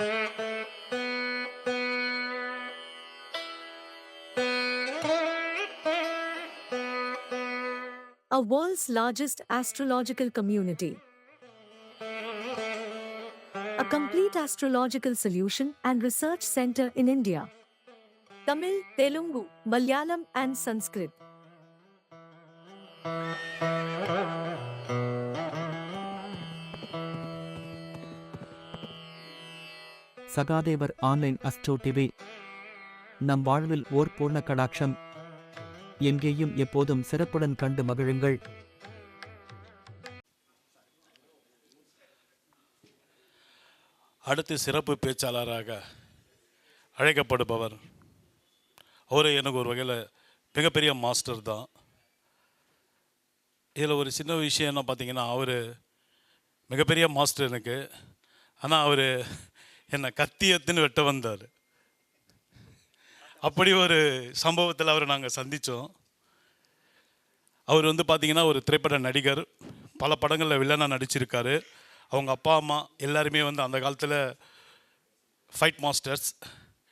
a world's largest astrological community. A complete astrological solution and research center in India. Tamil, Telugu, Malayalam, and Sanskrit. Sahadevar online astro TV. நம் வாழ்வில் ஓர் பூர்ண கடாட்சம். எங்கேயும் எப்போதும் சிறப்புடன் கண்டு மகிழுங்கள். அடுத்து சிறப்பு பேச்சாளராக அழைக்கப்படுபவர். அவரே எனக்கு ஒரு வகையில் மிகப்பெரிய மாஸ்டர் தான். இதில் ஒரு சின்ன விஷயம் என்ன பார்த்தீங்கன்னா அவர் மிகப்பெரிய மாஸ்டர் எனக்கு. ஆனால் அவர் என்னை கத்தியத்துன்னு வெட்ட வந்தார். அப்படி ஒரு சம்பவத்தில் அவரை நாங்கள் சந்தித்தோம் அவர் வந்து பார்த்தீங்கன்னா ஒரு திரைப்பட நடிகர் பல படங்களில் வில்லனாக நடிச்சிருக்காரு. அவங்க அப்பா அம்மா எல்லாருமே வந்து அந்த காலத்தில் ஃபைட் மாஸ்டர்ஸ்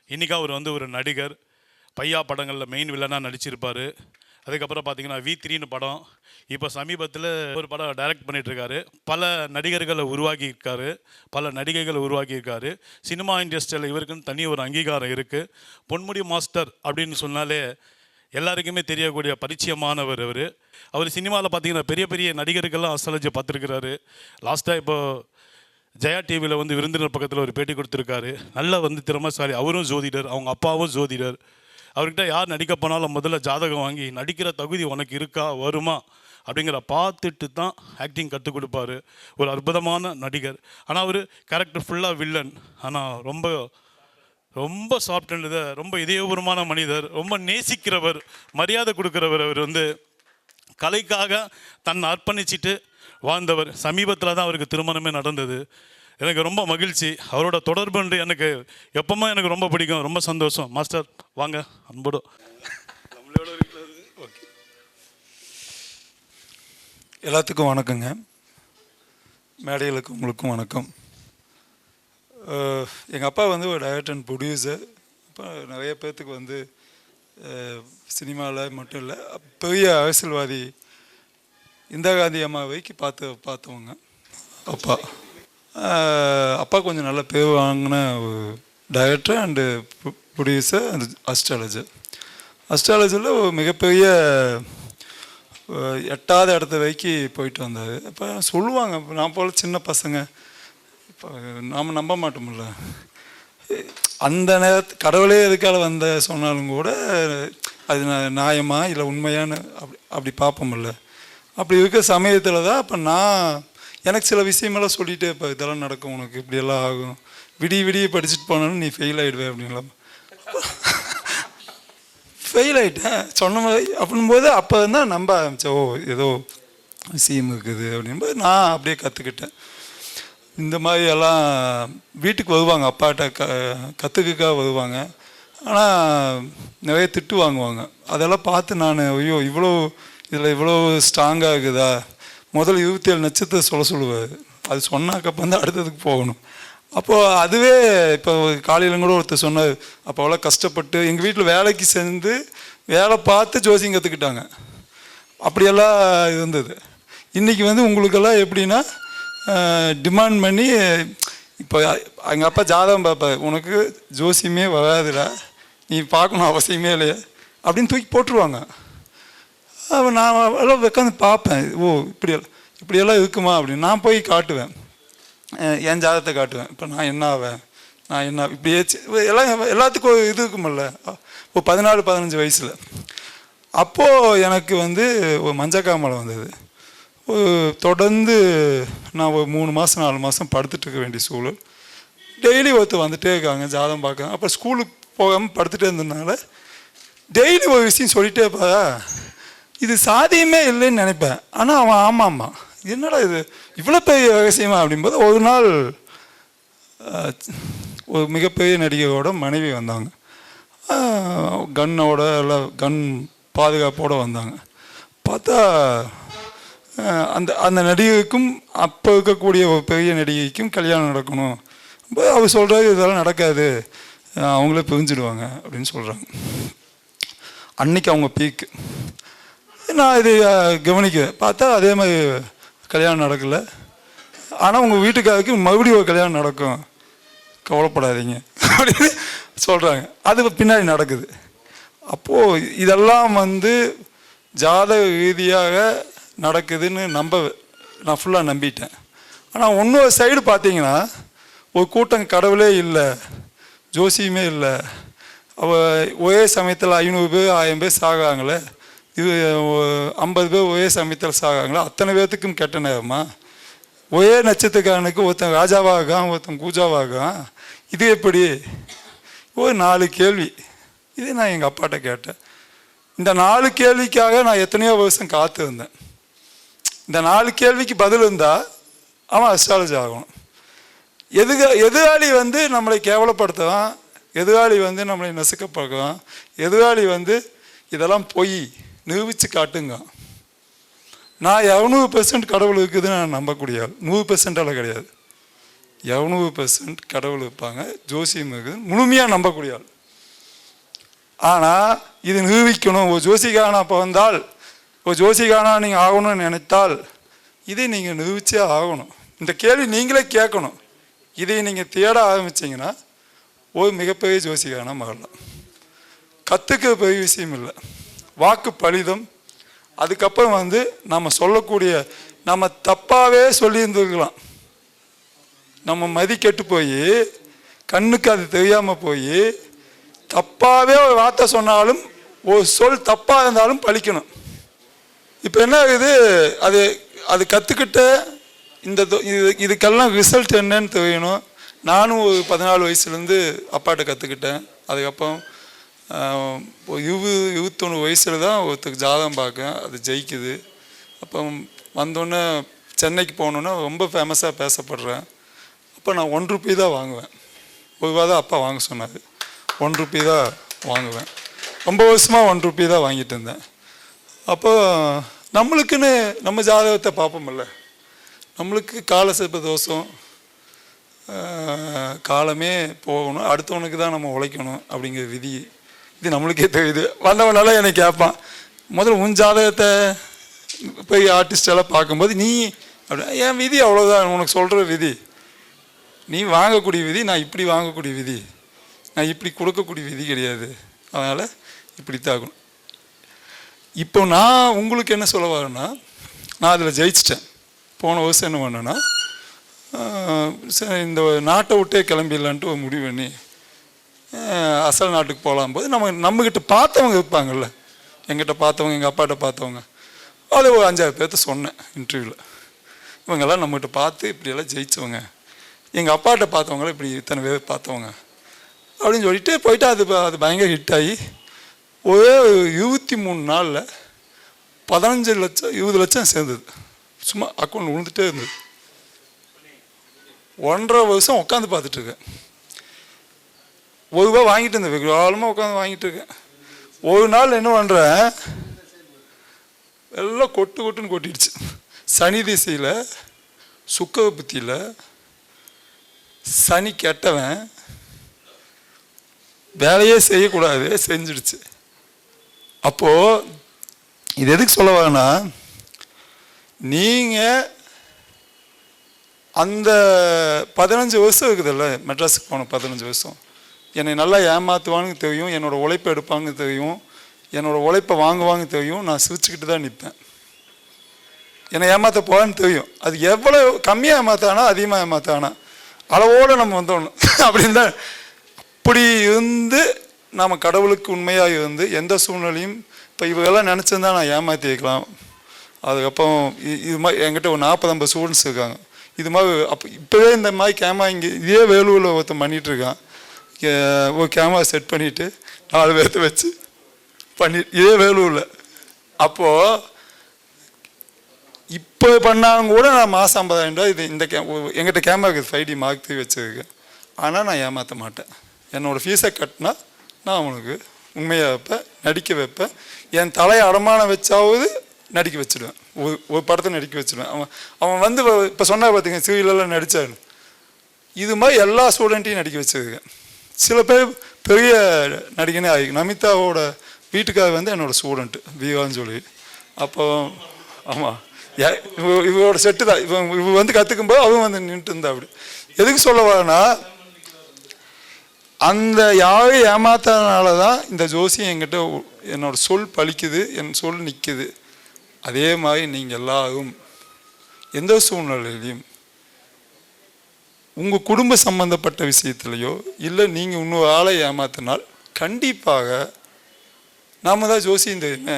இன்றைக்கி அவர் வந்து ஒரு நடிகர் பையா படங்களில் மெயின் வில்லனாக நடிச்சிருப்பார். அதுக்கப்புறம் பார்த்தீங்கன்னா வி த்ரீன்னு படம். இப்போ சமீபத்தில் ஒரு படம் டைரக்ட் பண்ணிகிட்ருக்காரு பல நடிகர்களை உருவாக்கியிருக்காரு. பல நடிகைகளை உருவாக்கியிருக்காரு. சினிமா இண்டஸ்ட்ரியில் இவருக்குன்னு தனி ஒரு அங்கீகாரம் இருக்குது பொன்முடி மாஸ்டர் அப்படின்னு சொன்னாலே எல்லாருக்குமே தெரியக்கூடிய பரிச்சயமானவர் அவர். அவர் சினிமாவில் பார்த்தீங்கன்னா பெரிய பெரிய நடிகர்கள்லாம் அசலஜை பார்த்துருக்கிறாரு. லாஸ்ட்டாக இப்போ ஜெயா டிவியில் வந்து விருந்தினர் பக்கத்தில் ஒரு பேட்டி கொடுத்துருக்காரு. நல்ல வந்து திறமைசாலி. அவரும் ஜோதிடர். அவங்க அப்பாவும் ஜோதிடர். அவர்கிட்ட யார் நடிக்க போனாலும் முதல்ல ஜாதகம் வாங்கி நடிக்கிற தகுதி உனக்கு இருக்கா? வருமா? அப்படிங்கிற பார்த்துட்டு தான் ஆக்டிங் கற்றுக் கொடுப்பாரு. ஒரு அற்புதமான நடிகர். ஆனால் அவர் கேரக்டர் ஃபுல்லாக வில்லன் ஆனால் ரொம்ப ரொம்ப சாஃப்ட் ரொம்ப இதயபூர்வமான மனிதர். ரொம்ப நேசிக்கிறவர். மரியாதை கொடுக்குறவர் அவர் வந்து. கலைக்காக தன்னை அர்ப்பணிச்சிட்டு வாழ்ந்தவர். சமீபத்தில் தான் அவருக்கு திருமணமே நடந்தது. எனக்கு ரொம்ப மகிழ்ச்சி. அவரோட தொடர்பு என்று எனக்கு எப்பவுமே எனக்கு ரொம்ப பிடிக்கும். ரொம்ப சந்தோஷம். மாஸ்டர் வாங்க அன்போடு. எல்லாத்துக்கும் வணக்கங்க. மேடைகளுக்கு உங்களுக்கும் வணக்கம். எங்கள் அப்பா வந்து ஒரு டைரக்டர் அண்ட் ப்ரொடியூசர் அப்போ நிறைய பேர்த்துக்கு வந்து சினிமாவில் மட்டும் இல்லை பெரிய அரசியல்வாதி இந்திரா காந்தி அம்மாவைக்கு பார்த்து பார்த்தவங்க. அப்பா. அப்பா கொஞ்சம் நல்ல பேர் வாங்கின director and producer and astrologer அஸ்ட்ராலஜியில் ஒரு மிகப்பெரிய எட்டாவது இடத்த வைக்கி போயிட்டு வந்தார். அப்போ சொல்லுவாங்க நான் போல் சின்ன பசங்க. இப்போ நாம் நம்ப மாட்டோம்ல. அந்த நேரத்து கடவுளே எதுக்கால வந்த சொன்னாலும் கூட அது நியாயமா இல்லை உண்மையான அப்படி அப்படி பார்ப்போம்ல. அப்படி இருக்க சமயத்தில் தான் அப்போ நான் எனக்கு சில விஷயமெல்லாம் சொல்லிட்டே இப்போ இதெல்லாம் நடக்கும் உனக்கு இப்படியெல்லாம் ஆகும். விடிய விடிய படிச்சுட்டு போனாலும் நீ ஃபெயில் ஆகிடுவே அப்படின்லாம். ஃபெயில் ஆகிட்டேன் சொன்ன மாதிரி அப்படின்போது அப்போ தான் நம்ப ஆரம்பித்தேன் ஓ ஏதோ விஷயம் இருக்குது அப்படின்போது நான் அப்படியே கற்றுக்கிட்டேன் இந்த மாதிரி எல்லாம் வீட்டுக்கு வருவாங்க அப்பாட்ட க கற்றுக்கக்காக வருவாங்க. ஆனால் நிறைய திட்டு வாங்குவாங்க. அதெல்லாம் பார்த்து நான் ஐயோ இவ்வளோ இதில் இவ்வளோ ஸ்ட்ராங்காக இருக்குதா? முதல்ல இருபத்தேழு நட்சத்திரம் சொல்ல சொல்லுவார். அது சொன்னாக்கப்போ வந்து அடுத்ததுக்கு போகணும். அப்போது அதுவே இப்போ காலையில் கூட ஒருத்தர் சொன்னார். அப்போ அவ்வளோ கஷ்டப்பட்டு எங்கள் வீட்டில் வேலைக்கு சேர்ந்து வேலை பார்த்து ஜோசியம் கற்றுக்கிட்டாங்க அப்படியெல்லாம் இருந்தது. இன்றைக்கி வந்து உங்களுக்கெல்லாம் எப்படின்னா டிமாண்ட் பண்ணி இப்போ எங்கள் அப்பா ஜாதகம் பார்ப்பார். உனக்கு ஜோசியமே வராதுடா. நீ பார்க்கணும் அவசியமே இல்லையா. அப்படின்னு தூக்கி போட்டுருவாங்க. அப்போ நான் எல்லாம் உட்காந்து பார்ப்பேன். ஓ இப்படி இப்படியெல்லாம் இருக்குமா அப்படின்னு. நான் போய் காட்டுவேன். என் ஜாதகத்தை காட்டுவேன். இப்போ நான் என்ன ஆவேன்? நான் என்ன இப்படியே எல்லாம் எல்லாத்துக்கும் இது இருக்குமில்ல. இப்போ பதினாலு பதினஞ்சு வயசில். அப்போது எனக்கு வந்து ஒரு மஞ்சக்காமலை வந்தது. தொடர்ந்து நான் ஒரு மூணு மாதம் நாலு மாதம் படுத்துட்டு இருக்க வேண்டிய சூழல். டெய்லி ஒருத்தர் வந்துட்டே இருக்காங்க ஜாதகம் பார்க்க. அப்போ ஸ்கூலுக்கு போகாமல் படுத்துகிட்டே இருந்ததுனால டெய்லி ஒரு விஷயம் சொல்லிட்டே பா இது சாதியமே இல்லைன்னு நினைப்பேன். ஆனால் அவன் ஆமாம்மா. என்னடா இது? இவ்வளோ பெரிய ரகசியமா அப்படிம்போது ஒரு நாள் ஒரு மிகப்பெரிய நடிகையோட மனைவி வந்தாங்க. கன்னோட எல்லாம் கன் பாதுகாப்போடு வந்தாங்க. பார்த்தா அந்த அந்த நடிகைக்கும் அப்போ இருக்கக்கூடிய ஒரு பெரிய நடிகைக்கும் கல்யாணம் நடக்கணும். அவர் சொல்கிறாரு இதெல்லாம் நடக்காது. அவங்களே பிரிஞ்சிடுவாங்க. அப்படின்னு சொல்கிறாங்க அன்னைக்கு அவங்க பீக்கு நான் இது அஹ், கவனிக்கிறேன். பார்த்தா அதே மாதிரி கல்யாணம் நடக்கலை. ஆனால் உங்கள் வீட்டுக்காருக்கு மறுபடியும் ஒரு கல்யாணம் நடக்கும். கவலைப்படாதீங்க. அப்படின்னு சொல்கிறாங்க அது பின்னாடி நடக்குது. அப்போது இதெல்லாம் வந்து ஜாதக ரீதியாக நடக்குதுன்னு நம்ப நான் ஃபுல்லாக நம்பிட்டேன். ஆனால் இன்னொரு சைடு பார்த்தீங்கன்னா ஒரு கூட்டம் கடவுளே இல்லை ஜோசியமே இல்லை. அவ ஒரே சமயத்தில் ஐநூறு பேர் ஆயிரம் பேர் சாகாங்களே இது ஐம்பது பேர் ஒரே சமயத்தில் சாகாங்களா அத்தனை பேர்த்துக்கும் கெட்ட நேரமா? ஒரே நட்சத்திரக்காரனுக்கு ஒருத்தன் ராஜாவாகான் ஒருத்தன் கூஜாவாகான் இது எப்படி? ஒரு நாலு கேள்வி. இது நான் எங்கள் அப்பாட்ட கேட்டேன். இந்த நாலு கேள்விக்காக நான் எத்தனையோ வருஷம் காத்து இருந்தேன் இந்த நாலு கேள்விக்கு பதில் இருந்தால் அவன் அஸ்ட்ராலஜி ஆகணும். எதுக எதிராளி வந்து நம்மளை கேவலப்படுத்துவான். எதிராளி வந்து நம்மளை நசுக்கப்படுவான் எதிராளி வந்து இதெல்லாம் பொய். நிரூபித்து காட்டுங்க. நான் இரநூறு பெர்சன்ட் கடவுள் இருக்குதுன்னு நான் நம்பக்கூடிய ஆள். நூறு பெர்சன்டால் கிடையாது. இரநூறு பெர்சன்ட் கடவுள் இருப்பாங்க ஜோசியம் இருக்குது முழுமையாக நம்பக்கூடிய ஆள். ஆனால் இது நிரூபிக்கணும். ஒரு ஜோசிகானா பிறந்தால் ஓ ஒரு ஜோசிகானா நீங்கள் ஆகணும்னு நினைத்தால் இதை நீங்கள் நிரூபித்தே ஆகணும். இந்த கேள்வி நீங்களே கேட்கணும். இதை நீங்கள் தேட ஆரம்பிச்சிங்கன்னா ஒரு மிகப்பெரிய ஜோசிகானா மாறலாம் கற்றுக்க பெரிய விஷயம் இல்லை. வாக்கு பலிதம். அதுக்கப்புறம் வந்து நம்ம சொல்லக்கூடிய நம்ம தப்பாகவே சொல்லியிருந்துருக்கலாம். நம்ம மதி கெட்டு போய் கண்ணுக்கு அது தெரியாமல் போய் தப்பாகவே ஒரு வார்த்தை சொன்னாலும் ஒரு சொல் தப்பாக இருந்தாலும் பழிக்கணும். இப்போ என்ன ஆகுது அது அது கற்றுக்கிட்ட இந்த இது இதுக்கெல்லாம் ரிசல்ட் என்னன்னு தெரியணும். நானும் ஒரு பதினாலு வயசுலேருந்து அப்பாட்ட கற்றுக்கிட்டேன் அதுக்கப்புறம் இருபது இருபத்தொன்று வயசில் தான் ஒருத்தருக்கு ஜாதகம் பார்க்கேன். அது ஜெயிக்குது. அப்போ வந்தோடனே சென்னைக்கு போகணுன்னா ரொம்ப ஃபேமஸாக பேசப்படுறேன். அப்போ நான் ஒன் ருபி தான் வாங்குவேன். ஒரு ரூபா தான் அப்பா வாங்க சொன்னார். ஒன் ருபி தான் வாங்குவேன். ரொம்ப வருஷமாக ஒன் ருபி தான் வாங்கிட்டு இருந்தேன். அப்போ நம்மளுக்குன்னு நம்ம ஜாதகத்தை பார்ப்போம்ல. நம்மளுக்கு காலசர்ப்ப தோஷம். காலமே போகணும். அடுத்தவனுக்கு தான் நம்ம உழைக்கணும் அப்படிங்கிற விதி இது நம்மளுக்கே தெரியுது. வந்தவனால என்னை கேட்பான் முதல்ல உன் ஜாதகத்தை போய் ஆர்டிஸ்டெல்லாம் பார்க்கும்போது நீ அப்படி என் விதி அவ்வளோதான் உனக்கு சொல்கிற விதி. நீ வாங்கக்கூடிய விதி நான் இப்படி வாங்கக்கூடிய விதி. நான் இப்படி கொடுக்கக்கூடிய விதி கிடையாது. அதனால் இப்படி தாக்கணும் இப்போ நான் உங்களுக்கு என்ன சொல்ல வரேன்னா நான் அதில் ஜெயிச்சிட்டேன். போன வருஷம் என்ன பண்ணேன்னா சரி இந்த நாட்டை விட்டே கிளம்பிடலான்ட்டு ஒரு முடிவு பண்ணி அசல் நாட்டுக்கு போகலாம் போது நம்ம நம்மக்கிட்ட பார்த்தவங்க இருப்பாங்கல்ல. எங்கிட்ட பார்த்தவங்க எங்கள் அப்பாட்ட பார்த்தவங்க. அது ஒரு அஞ்சாறு பேர்த்த சொன்னேன் இன்டர்வியூவில் இவங்கெல்லாம் நம்மகிட்ட பார்த்து இப்படியெல்லாம் ஜெயிச்சவங்க. எங்கள் அப்பாட்ட பார்த்தவங்களாம் இப்படி இத்தனை பேர் பார்த்தவங்க. அப்படின்னு சொல்லிட்டு போயிட்டு அது அது பயங்கர ஹிட் ஆகி ஒரே இருபத்தி மூணு நாளில் பதினஞ்சு லட்சம் இருபது லட்சம் சேர்ந்தது. சும்மா அக்கௌண்ட் விழுந்துட்டே இருந்தது. ஒன்றரை வருஷம் உட்காந்து பார்த்துட்டு இருக்கேன். ஒரு ரூபா வாங்கிட்டு இருந்தேன் வெகு உட்காந்து வாங்கிட்டு இருக்கேன். ஒரு நாள் என்ன பண்ணுறேன் எல்லாம் கொட்டு கொட்டுன்னு கொட்டிடுச்சு. சனி திசையில் சுக்கர புத்தியில் சனி கெட்டவன் வேலையே செய்யக்கூடாது செஞ்சிடுச்சு. அப்போது இது எதுக்கு சொல்ல வரேன்னா நீங்கள் அந்த பதினஞ்சு வருஷம் இருக்குதுல்ல மெட்ராஸுக்கு போன பதினஞ்சு வருஷம். என்னை நல்லா ஏமாற்றுவான்னு தெரியும் என்னோட உழைப்பை எடுப்பாங்க தெரியும் என்னோடய உழைப்பை வாங்குவாங்க தெரியும் நான் சிரிச்சுக்கிட்டு தான் நிற்பேன். என்னை ஏமாற்ற போகலான்னு தெரியும். அது எவ்வளோ கம்மியாக ஏமாத்தானா அதிகமாக ஏமாத்தானா அளவோடு நம்ம வந்தோணும் அப்படின்னு தான் அப்படி இருந்து நாம் கடவுளுக்கு உண்மையாக இருந்து எந்த சூழ்நிலையும் இப்போ இவங்கெல்லாம் நினச்சிருந்தா நான் ஏமாற்றி வைக்கலாம் அதுக்கப்புறம் இது மாதிரி என்கிட்ட ஒரு நாற்பது ஐம்பது ஸ்டூடெண்ட்ஸ் இருக்காங்க. இது மாதிரி அப்போ இப்போவே இந்த மாதிரி கேமரா இங்கே இதே வேலூரில் ஒருத்தன் பண்ணிகிட்ருக்கான் இருக்கான். ஒரு கேமரா செட் பண்ணிவிட்டு நாலு பேர்த்த வச்சு பண்ணி இதே வேலூரில். அப்போது இப்போ பண்ணாலும் கூட நான் மாதம் ஐம்பதாயிரம் ரூபாய் இது இந்த கே எங்கிட்ட கேமரா இருக்குது ஃபைவ் டி மார்க் த்ரீ வச்சுருக்கேன் ஆனால் நான் ஏமாற்ற மாட்டேன். என்னோடய ஃபீஸை கட்டினா நான் அவனுக்கு உண்மையாக வைப்பேன் நடிக்க வைப்பேன். என் தலையை அடமானம் வச்சாவது நடிக்க வச்சிடுவேன் ஒரு ஒரு படத்தை நடிக்க வச்சிடுவேன் அவன் அவன் வந்து இப்போ சொன்னா பார்த்தீங்க சீரியலெல்லாம் நடித்தாரு இது மாதிரி எல்லா ஸ்டூடெண்ட்டையும் நடிக்க வச்சுருக்கேன். சில பேர் பெரிய நடிகனே ஆகி நமிதாவோட வீட்டுக்காக வந்து என்னோட ஸ்டூடெண்ட்டு விவான்னு சொல்லி. அப்போ ஆமாம் இவரோட செட்டு தான். இவன் இவ வந்து கற்றுக்கும்போது அவன் வந்து நின்றுட்டு இருந்தா அப்படி. எதுக்கு சொல்ல வரேன்னா அந்த யாரையும் ஏமாத்தனால தான் இந்த ஜோசியம் என்கிட்ட என்னோட சொல் பலிக்குது என் சொல் நிற்குது அதே மாதிரி நீங்கள் எல்லாரும் எந்த சூழ்நிலையிலையும் உங்கள் குடும்ப சம்பந்தப்பட்ட விஷயத்துலையோ இல்லை நீங்கள் இன்னொரு ஆளை ஏமாத்தினால் கண்டிப்பாக நாம தான் ஜோசியம் தெரியுமே.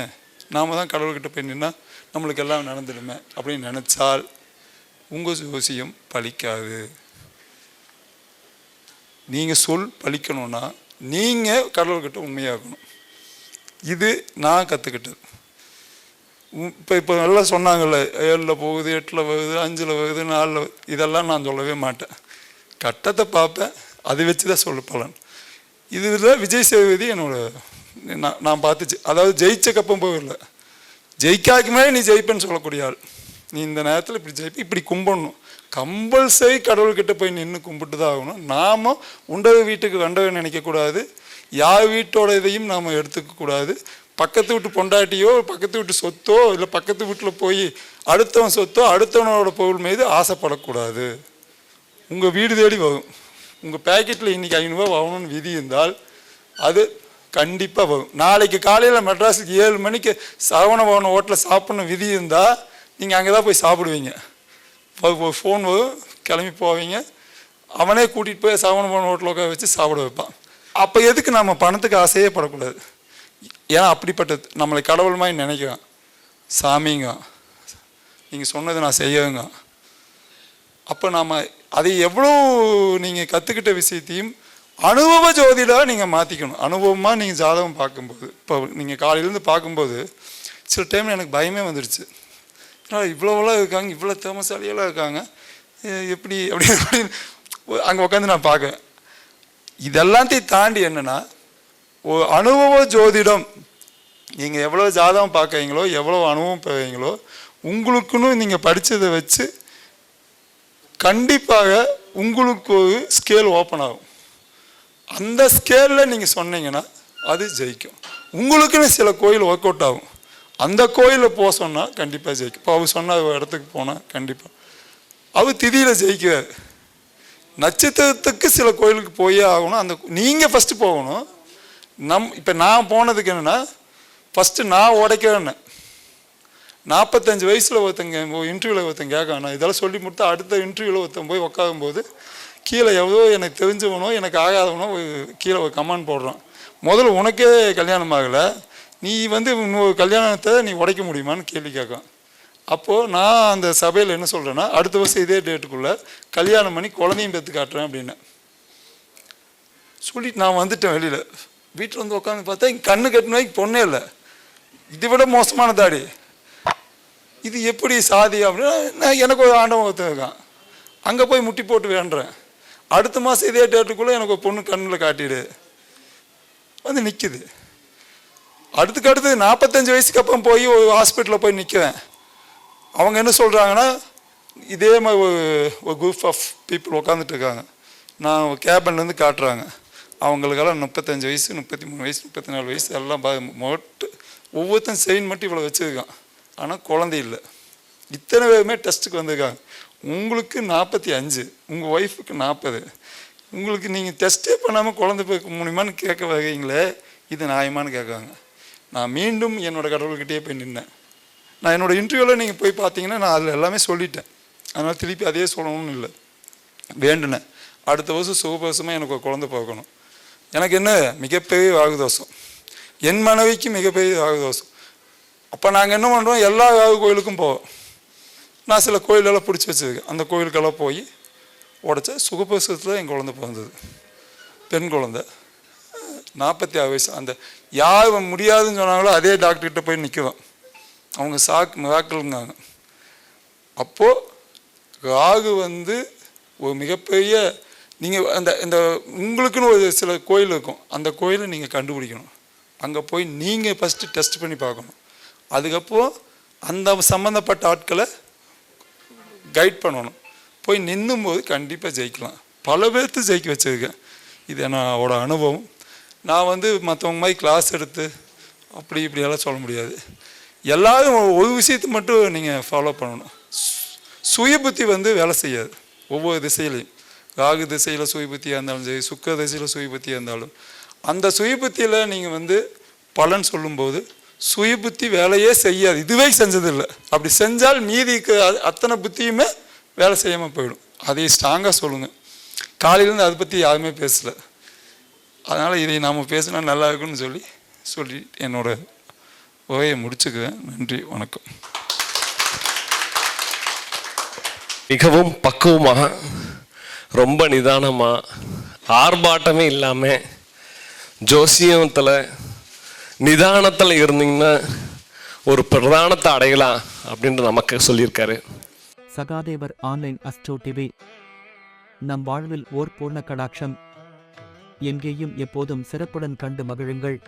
நாம தான் கடவுள்கிட்ட போய் நின்னா நம்மளுக்கு எல்லாம் நடந்துடுமே அப்படின்னு நினச்சால் உங்கள் ஜோசியம் பலிக்காது நீங்கள் சொல் பழிக்கணும்னா நீங்கள் கடவுள்கிட்ட உண்மையாகணும். இது நான் கற்றுக்கிட்டது இப்போ இப்போ நல்லா சொன்னாங்கல்ல ஏழில் போகுது எட்டில் போகுது அஞ்சில் போகுது நாலில் இதெல்லாம் நான் சொல்லவே மாட்டேன். கட்டத்தை பார்ப்பேன் அதை வச்சு தான் சொல்ல பலன். இதில் விஜய் சேதுபதி என்னோட நான் நான் பார்த்துச்சு. அதாவது ஜெயிச்ச கப்பம் போகல. ஜெயிக்காக்கு மேலே நீ ஜெயிப்பேன்னு சொல்லக்கூடிய ஆள். நீ இந்த நேரத்தில் இப்படி ஜெயிப்ப இப்படி கும்பிடணும். கம்பல்சரி கடவுள்கிட்ட போய் நின்று கும்பிட்டு தான் ஆகணும். நாம் உண்டது வீட்டுக்கு வண்டவை நினைக்கக்கூடாது. யார் வீட்டோட இதையும் நாம் எடுத்துக்கக்கூடாது. பக்கத்து வீட்டு பொண்டாட்டியோ பக்கத்து வீட்டு சொத்தோ இல்லை பக்கத்து வீட்டில் போய் அடுத்தவன் சொத்தோ அடுத்தவனோட பொருள் மீது ஆசைப்படக்கூடாது. உங்கள் வீடு தேடி வரும். உங்கள் பேக்கெட்டில் இன்றைக்கி ஐநூறுரூவா வாங்கணும்னு விதி இருந்தால் அது கண்டிப்பாக வரும். நாளைக்கு காலையில் மெட்ராஸுக்கு ஏழு மணிக்கு சரவண பவன ஹோட்டலில் சாப்பிட்ணும் விதி இருந்தால் நீங்கள் அங்கே தான் போய் சாப்பிடுவீங்க. ஃபோன் வரும். கிளம்பி போவீங்க. அவனே கூட்டிகிட்டு போய் சரவண பவன் ஹோட்டலில் உட்கார வச்சு சாப்பிட வைப்பான். அப்போ எதுக்கு நம்ம பணத்துக்கு ஆசையே படக்கூடாது. ஏன்னா அப்படிப்பட்டது நம்மளை கடவுள் மாதிரி நினைக்கிறான். சாமிங்க. நீங்கள் சொன்னதை நான் செய்யங்க அப்போ நாம் அதை எவ்வளோ நீங்கள் கற்றுக்கிட்ட விஷயத்தையும் அனுபவ ஜோதிடாக நீங்கள் மாற்றிக்கணும் அனுபவமாக நீங்கள் ஜாதகம் பார்க்கும்போது இப்போ நீங்கள் காலையிலேருந்து பார்க்கும்போது சில டைம் எனக்கு பயமே வந்துடுச்சு ஏன்னா இவ்வளோவெல்லாம் இருக்காங்க இவ்வளோ திறமசாலியெல்லாம் இருக்காங்க எப்படி எப்படி அப்படி அங்கே உட்காந்து நான் பார்க்குறேன். இதெல்லாத்தையும் தாண்டி என்னென்னா ஒரு அனுபவ ஜோதிடம் நீங்கள் எவ்வளோ ஜாதகம் பார்க்குறீங்களோ எவ்வளோ அனுபவம் பெறுவீங்களோ உங்களுக்குன்னு நீங்கள் படித்ததை வச்சு கண்டிப்பாக உங்களுக்கு ஒரு ஸ்கேல் ஓப்பன் ஆகும். அந்த ஸ்கேலில் நீங்கள் சொன்னீங்கன்னா அது ஜெயிக்கும். உங்களுக்குன்னு சில கோயில் ஒர்க் அவுட் ஆகும். அந்த கோயிலில் போக சொன்னால் கண்டிப்பாக ஜெயிக்கும். இப்போ அவர் சொன்ன இடத்துக்கு போனால் கண்டிப்பாக அவர் திதியில் ஜெயிக்கிறார். நட்சத்திரத்துக்கு சில கோயிலுக்கு போயே ஆகணும். அந்த நீங்கள் ஃபஸ்ட்டு போகணும். நம் இப்போ நான் போனதுக்கு என்னென்னா ஃபஸ்ட்டு நான் உடைக்கிறேன்னு. நாற்பத்தஞ்சு வயசில் ஒருத்தங்க இன்டர்வியூவில் ஒருத்தன் கேட்கான் நான் இதெல்லாம் சொல்லி முடித்து அடுத்த இன்டர்வியூவில் ஒருத்தன் போய் உட்காரும்போது கீழே எவ்வளோ எனக்கு தெரிஞ்சவனோ எனக்கு ஆகாதவனோ கீழே ஒரு கமெண்ட் போடுறான். முதல்ல உனக்கே கல்யாணம் ஆகலை. நீ வந்து இன்னொரு கல்யாணத்தை நீ உடைக்க முடியுமான்னு கேள்வி கேட்கும் அப்போது நான் அந்த சபையில் என்ன சொல்கிறேன்னா அடுத்த வருஷம் இதே டேட்டுக்குள்ளே கல்யாணம் பண்ணி குழந்தையும் பெற்று காட்டுறேன் அப்படின்னு. சொல்லிட்டு நான் வந்துட்டேன் வெளியில். வீட்டில் வந்து உட்காந்து பார்த்தா இங்கே கண்ணு கட்டின பொண்ணே இல்லை. இதை விட மோசமான தாடி இது எப்படி சாதி அப்படின்னா நான் எனக்கு ஒரு ஆண்டவன் ஒருத்தன் இருக்கான். அங்கே போய் முட்டி போட்டு வேண்டுறேன் அடுத்த மாதம் இதே டேட்டுக்குள்ளே எனக்கு ஒரு பொண்ணு கண்ணில் காட்டிடு. வந்து நிற்குது அடுத்துக்கு அடுத்து நாற்பத்தஞ்சு வயசுக்கு அப்புறம் போய் ஒரு ஹாஸ்பிட்டலில் போய் நிற்கிறேன் அவங்க என்ன சொல்கிறாங்கன்னா இதே மாதிரி ஒரு ஒரு குரூப் ஆஃப் பீப்புள் உட்காந்துட்டு இருக்காங்க. நான் கேபின்லேருந்து காட்டுறாங்க. அவங்களுக்கெல்லாம் முப்பத்தஞ்சு வயசு முப்பத்தி மூணு வயசு முப்பத்தி நாலு வயசு எல்லாம் மொட்டு ஒவ்வொருத்தன் செயின் மட்டும் இவ்வளோ வச்சுருக்கான். ஆனால் குழந்தை இல்லை. இத்தனை பேருமே டெஸ்ட்டுக்கு வந்திருக்காங்க. உங்களுக்கு நாற்பத்தி அஞ்சு உங்கள் ஒய்ஃபுக்கு நாற்பது உங்களுக்கு நீங்கள் டெஸ்ட்டே பண்ணாமல் குழந்தை போய் முடியுமான்னு கேட்க வகைங்களே இது நியாயமான்னு கேட்காங்க நான் மீண்டும் என்னோட கடவுள்கிட்டே போய் நின்னேன். நான் என்னோட இன்டர்வியூவில் நீங்கள் போய் பார்த்தீங்கன்னா நான் அதில் எல்லாமே சொல்லிட்டேன். அதனால் திருப்பி அதே சொல்லணும்னு இல்லை. வேண்டுனேன். அடுத்த வருஷம் சுகபோசமாக எனக்கு ஒரு குழந்தை பார்க்கணும் எனக்கு என்ன? மிகப்பெரிய வாகுதோஷம் என் மனைவிக்கு மிகப்பெரிய வாகுதோஷம் அப்போ நாங்கள் என்ன பண்ணுறோம் எல்லா வாகு கோயிலுக்கும் போவோம். நான் சில கோயிலெல்லாம் பிடிச்சி வச்சுருக்கேன். அந்த கோயிலுக்கெல்லாம் போய் உடச்ச சுகபிரசவத்தில் என் குழந்தை பிறந்தது. பெண் குழந்தை. நாற்பத்தி ஆறு வயசு. அந்த யார் முடியாதுன்னு சொன்னாங்களோ அதே டாக்டர்கிட்ட போய் நிற்குவேன் அவங்க சாக்கு மிராக்கள்ங்காங்க அப்போது ராகு வந்து ஒரு மிகப்பெரிய நீங்கள் அந்த இந்த உங்களுக்குன்னு ஒரு சில கோயில் இருக்கும். அந்த கோயிலை நீங்கள் கண்டுபிடிக்கணும். அங்கே போய் நீங்கள் ஃபஸ்ட்டு டெஸ்ட் பண்ணி பார்க்கணும். அதுக்கப்புறம் அந்த சம்மந்தப்பட்ட ஆட்களை கைட் பண்ணணும். போய் நின்னும் போது கண்டிப்பாக ஜெயிக்கலாம். பல பேர்த்து ஜெயிக்க வச்சுருக்கேன். இது என்னோட அனுபவம். நான் வந்து மற்றவங்க மாதிரி கிளாஸ் எடுத்து அப்படி இப்படியெல்லாம் சொல்ல முடியாது. எல்லாரும் ஒரு விஷயத்தை மட்டும் நீங்கள் ஃபாலோ பண்ணணும். சு- சுய புத்தி வந்து வேலை செய்யாது. ஒவ்வொரு திசையிலையும். ராகு திசையில் சுய புத்தியாக இருந்தாலும் சரி சுக்க திசையில் சுய புத்தியாக இருந்தாலும். அந்த சுய புத்தியில் நீங்கள் வந்து பலன் சொல்லும்போது சுய புத்தி வேலையே செய்யாது. இதுவே செஞ்சதில்லை. அப்படி செஞ்சால் மீதிக்கு அத்தனை புத்தியுமே வேலை செய்யாமல் போயிடும். அதை ஸ்ட்ராங்காக சொல்லுங்கள் காலையிலேருந்து அதை பற்றி யாருமே பேசலை. அதனால் இதை நாம் பேசினா நல்லா இருக்கும்னு சொல்லி சொல்லி என்னோட உரையை முடிச்சுக்குவேன். நன்றி வணக்கம். மிகவும் பக்குவமாக ரொம்ப நிதானமாக ஆர்ப்பாட்டமே இல்லாமல் ஜோசியத்தில் நிதானத்தில் இருந்தீங்கன்னா ஒரு பிரதானத்தை அடையலாம் அப்படின்ட்டு நமக்கு சொல்லியிருக்காரு. Sahadevar online astro TV. நம் வாழ்வில் ஓர் பூர்ண கடாட்சம். எங்கேயும் எப்போதும் சிறப்புடன் கண்டு மகிழுங்கள்.